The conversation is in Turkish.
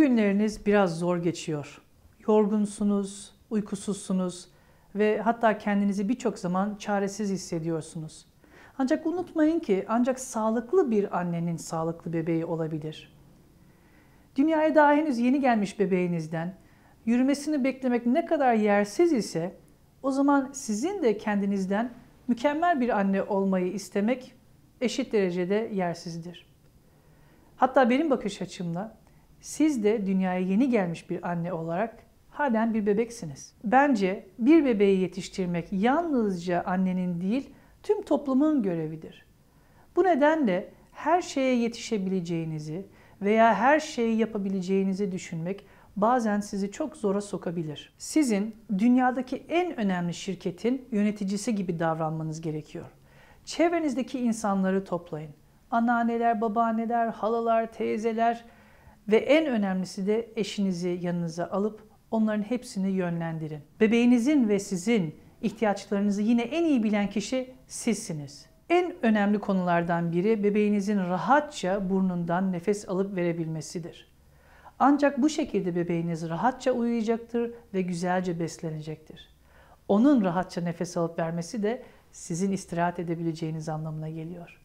Bugünleriniz biraz zor geçiyor. Yorgunsunuz, uykusuzsunuz ve hatta kendinizi birçok zaman çaresiz hissediyorsunuz. Ancak unutmayın ki ancak sağlıklı bir annenin sağlıklı bebeği olabilir. Dünyaya daha henüz yeni gelmiş bebeğinizden yürümesini beklemek ne kadar yersiz ise o zaman sizin de kendinizden mükemmel bir anne olmayı istemek eşit derecede yersizdir. Hatta benim bakış açımla siz de dünyaya yeni gelmiş bir anne olarak halen bir bebeksiniz. Bence bir bebeği yetiştirmek yalnızca annenin değil, tüm toplumun görevidir. Bu nedenle her şeye yetişebileceğinizi veya her şeyi yapabileceğinizi düşünmek bazen sizi çok zora sokabilir. Sizin dünyadaki en önemli şirketin yöneticisi gibi davranmanız gerekiyor. Çevrenizdeki insanları toplayın. Anneanneler, babaanneler, halalar, teyzeler ve en önemlisi de eşinizi yanınıza alıp onların hepsini yönlendirin. Bebeğinizin ve sizin ihtiyaçlarınızı yine en iyi bilen kişi sizsiniz. En önemli konulardan biri bebeğinizin rahatça burnundan nefes alıp verebilmesidir. Ancak bu şekilde bebeğiniz rahatça uyuyacaktır ve güzelce beslenecektir. Onun rahatça nefes alıp vermesi de sizin istirahat edebileceğiniz anlamına geliyor.